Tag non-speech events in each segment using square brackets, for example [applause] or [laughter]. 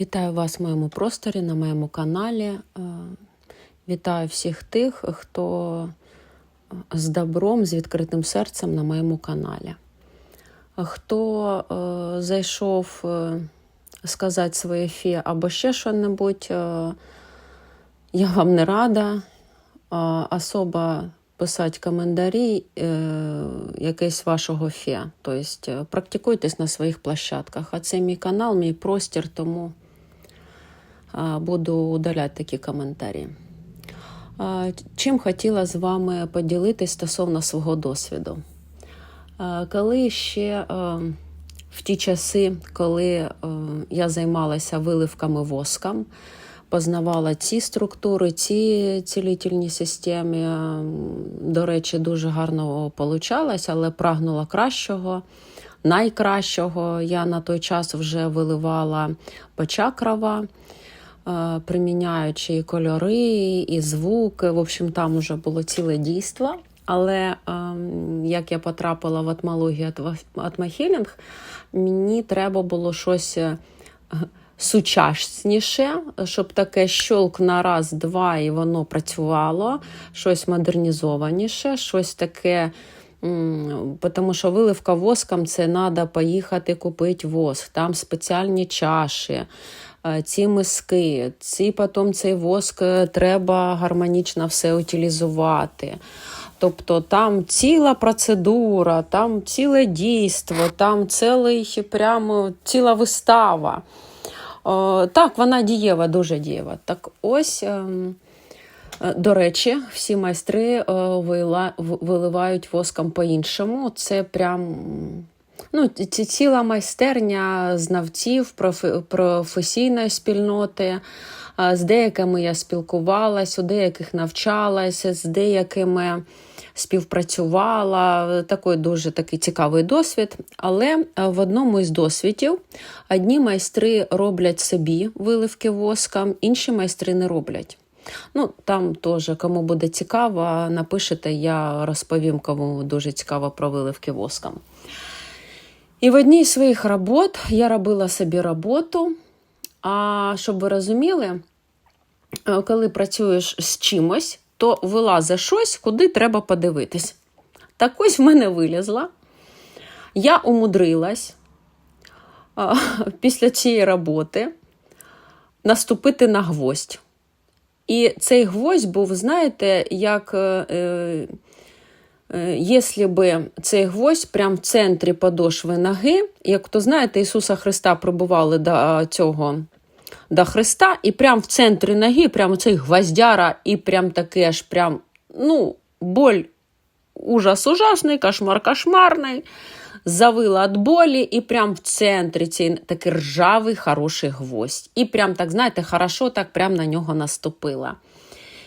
Вітаю вас в моєму просторі на моєму каналі. Е, Вітаю всіх тих, хто з добром, з відкритим серцем на моєму каналі. Хто е, зайшов е, сказати своє фі або ще що-небудь, е, я вам не рада. Особа писати коментарі е, якесь вашого фе. Тобто е, практикуйтесь на своїх площадках. А це мій канал, мій простір, тому е, буду удаляти такі коментарі. Чим хотіла з вами поділитись стосовно свого досвіду. Коли ще в ті часи, коли я займалася виливками воском, познавала ці структури, ці цілітельні системи. До речі, дуже гарно получалось, але прагнула кращого, найкращого. Я на той час вже виливала почакрава, е, приміняючи і кольори, і звуки. В общем, там вже було ціле дійство. Але ем, як я потрапила в атмологію атмахілінг, мені треба було щось е, сучасніше, щоб таке щолк на раз, два, і воно працювало, щось модернізованіше, щось таке. Тому що виливка воском це треба поїхати купити воск. Там спеціальні чаші, е, ці миски, ці потім цей воск е, треба гармонічно все утилізувати. Тобто там ціла процедура, там ціле дійство, там цілий прямо ціла вистава. О, так, вона дієва, дуже дієва. Так ось, ем, е, до речі, всі майстри е, виливають воском по-іншому. Це прям ну, ціла майстерня знавців профе- професійної спільноти. З деякими я спілкувалась, у деяких навчалася, з деякими співпрацювала. Такий дуже такий цікавий досвід. Але в одному із досвідів одні майстри роблять собі виливки воском, інші майстри не роблять. Ну, там теж, кому буде цікаво, напишете, я розповім, кому дуже цікаво про виливки воском. І в одній з своїх робот я робила собі роботу. А щоб ви розуміли, е, коли працюєш з чимось, то вилазить щось, куди треба подивитись. Так ось в мене вилізла. Я умудрилась а, [laughs] після цієї роботи наступити на гвоздь. І цей гвоздь був, знаєте, як. Е, е, Якщо б цей гвоздь прямо в центрі подошви ноги, як то знаєте, Ісуса Христа прибували до цього до Христа, і прямо в центрі ноги, прямо цей гвоздяра, і прям таке аж прям, ну, боль, ужас ужасний, кошмар кошмарний. Завила від болі, і прям в центрі цей такий ржавий, хороший гвоздь. І прям так, знаєте, хорошо так прям на нього наступила.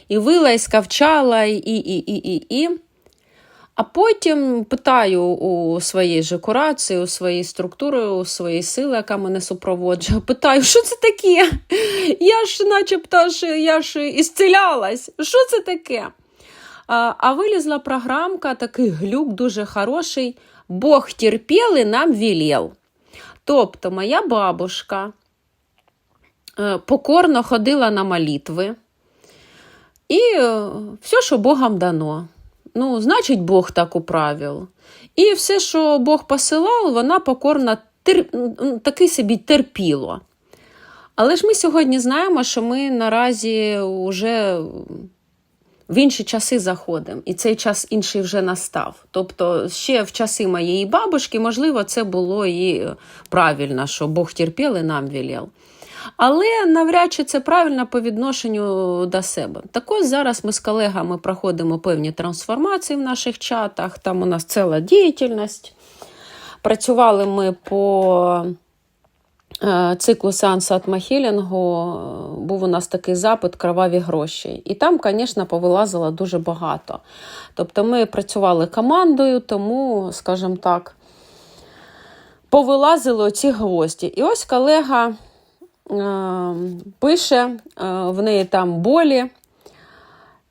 І вила, і скавчала, і, і, і, і, і. А потім питаю у своєї же курації, у своєї структури, у своєї сили, яка мене супроводжує, питаю, що це таке? Я ж начебто ж, я ж ісцелялась. Що це таке? А, вилізла програмка, такий глюк дуже хороший. Бог терпел і нам велел. Тобто, моя бабушка е, покорно ходила на молитви, і е, все, що Богом дано. Ну, значить, Бог так управив. І все, що Бог посилав, вона покорно тер... такий собі терпіло. Але ж ми сьогодні знаємо, що ми наразі вже в інші часи заходимо, і цей час інший вже настав. Тобто, ще в часи моєї бабушки, можливо, це було і правильно, що Бог терпів і нам велел. Але навряд чи це правильно по відношенню до себе. Так ось зараз ми з колегами проходимо певні трансформації в наших чатах. Там у нас ціла діяльність. Працювали ми по е, циклу сеансу атмахілінгу. Був у нас такий запит кроваві гроші. І там, звісно, повилазило дуже багато. Тобто ми працювали командою, тому, скажімо так, повилазили оці гвозді. І ось колега пише, е, в неї там болі.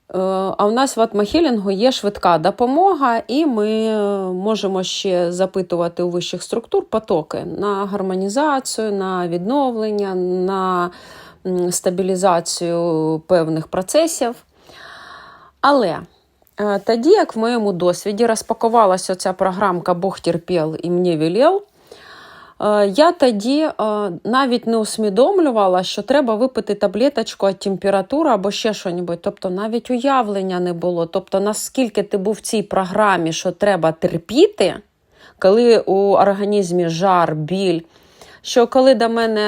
А у нас в атмохілінгу є швидка допомога, і ми е, можемо ще запитувати у вищих структур потоки на гармонізацію, на відновлення, на стабілізацію певних процесів. Але е, тоді, як в моєму досвіді розпакувалася ця програмка Бог терпів і мені велів, е, я тоді е, навіть не усвідомлювала, що треба випити таблеточку від температури або ще щось. Тобто навіть уявлення не було. Тобто, наскільки ти був в цій програмі, що треба терпіти, коли у організмі жар, біль, що коли до мене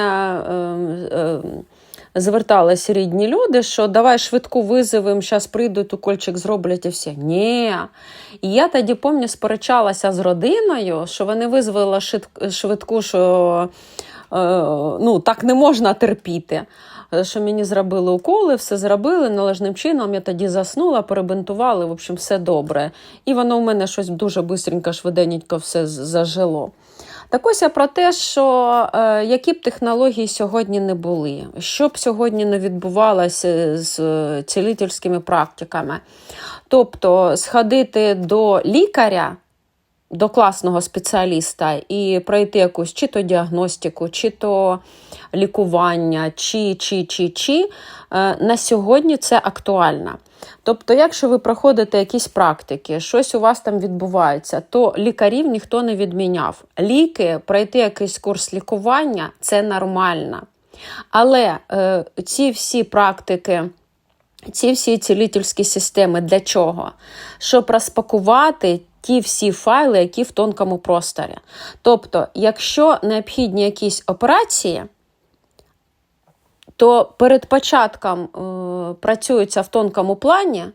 зверталися рідні люди, що давай швидку визовемо, зараз прийдуть, укольчик зроблять і все. Ні. І я тоді пам'ятаю, сперечалася з родиною, що вони визвали швидку, що е, ну, так не можна терпіти. Що мені зробили уколи, все зробили належним чином. Я тоді заснула, перебинтували, в общем, все добре. І воно у мене щось дуже швидко, швиденько все зажило. Так ось я про те, що е, які б технології сьогодні не були, що б сьогодні не відбувалося з цілительськими практиками. Тобто сходити до лікаря, до класного спеціаліста і пройти якусь чи то діагностику, чи то лікування, чи, чи, чи, чи, е, на сьогодні це актуально. Тобто, якщо ви проходите якісь практики, щось у вас там відбувається, то лікарів ніхто не відміняв. Ліки, пройти якийсь курс лікування це нормально. Але е, ці всі практики. Ці всі цілительські системи для чого? Щоб розпакувати ті всі файли, які в тонкому просторі. Тобто, якщо необхідні якісь операції, то перед початком е, працюється в тонкому плані,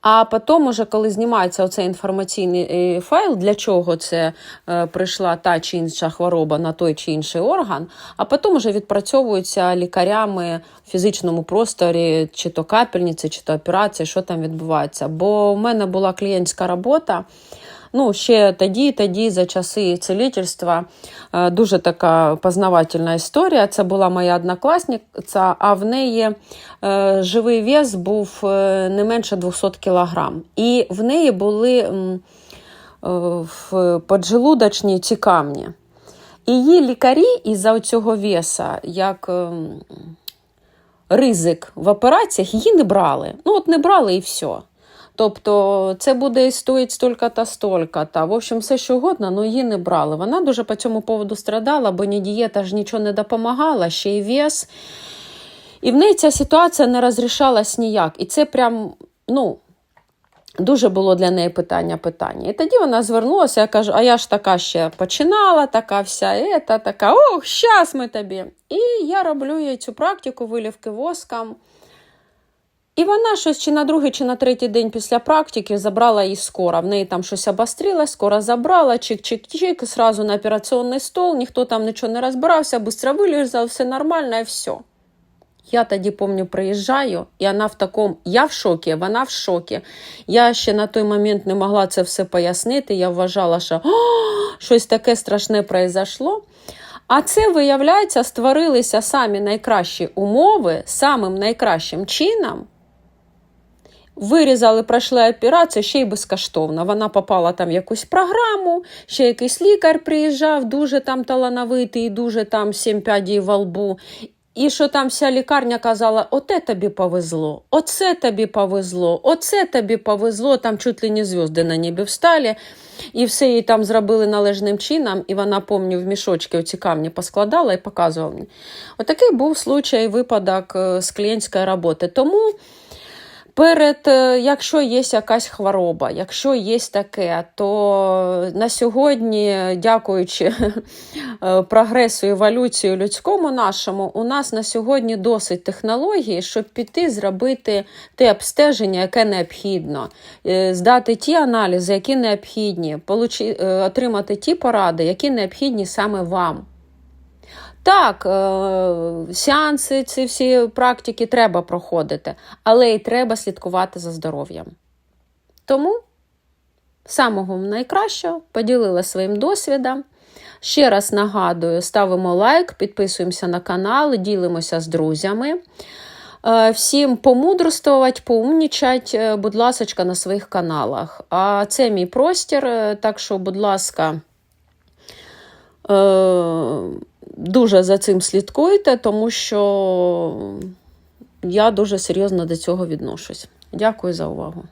а потім, уже, коли знімається оцей інформаційний е, файл, для чого це е, прийшла та чи інша хвороба на той чи інший орган, а потім вже відпрацьовується лікарями в фізичному просторі, чи то капельниці, чи то операції, що там відбувається. Бо в мене була клієнтська робота. Ну, ще тоді, тоді, за часи цілительства, е, дуже така познавательна історія. Це була моя однокласниця, а в неї е, живий вес був е, не менше 200 кілограм. І в неї були в поджелудочні ці камні. І її лікарі із-за цього веса, як ризик в операціях, її не брали. Ну, от не брали і все. Тобто це буде стоїть стільки-то, стільки-то. В общем, все що угодно, але її не брали. Вона дуже по цьому поводу страдала, бо ні дієта ж нічого не допомагала, ще й вес. І в неї ця ситуація не розрішалась ніяк. І це прям, ну. Дуже було для неї питання питання. І тоді вона звернулася, я кажу, а я ж така ще починала, така вся, ета, така, ох, щас ми тобі. І я роблю їй цю практику вилівки воском. І вона щось чи на другий, чи на третій день після практики забрала її скоро. В неї там щось обострилось, скоро забрала, чик-чик-чик, сразу на операційний стол, ніхто там нічого не розбирався, швидко вилізав, все нормально і все. Я тоді пам'ятаю, приїжджаю, і вона в такому, я в шокі, вона в шокі. Я ще на той момент не могла це все пояснити. Я вважала, що щось таке страшне произошло. А це, виявляється, створилися самі найкращі умови, самим найкращим чином. Вирізали, пройшли операцію ще й безкоштовно. Вона попала там в якусь програму, ще якийсь лікар приїжджав, дуже там талановитий, дуже там сім п'ядій во лбу. І що там вся лікарня казала: оте тобі повезло, оце тобі повезло, оце тобі повезло, там чуть ли не зв'язки на небі встали. І все їй там зробили належним чином, і вона, помню, в мішочки оці камні поскладала і показувала. Отакий був случай, випадок е, з клієнтської роботи. Тому. Перед, е, якщо є якась хвороба, якщо є таке, то на сьогодні, дякуючи [laughs] е, прогресу еволюції людському нашому, у нас на сьогодні досить технології, щоб піти зробити те обстеження, яке необхідно, е, здати ті аналізи, які необхідні, отримати ті поради, які необхідні саме вам. Так, е, сеанси, ці всі практики треба проходити, але й треба слідкувати за здоров'ям. Тому самого найкращого поділила своїм досвідом. Ще раз нагадую, ставимо лайк, підписуємося на канал, ділимося з друзями. Е, Всім помудрствувати, поумнічать, е, будь ласка, на своїх каналах. А це мій простір, так що, будь ласка, дуже за цим слідкуйте, тому що я дуже серйозно до цього відношусь. Дякую за увагу.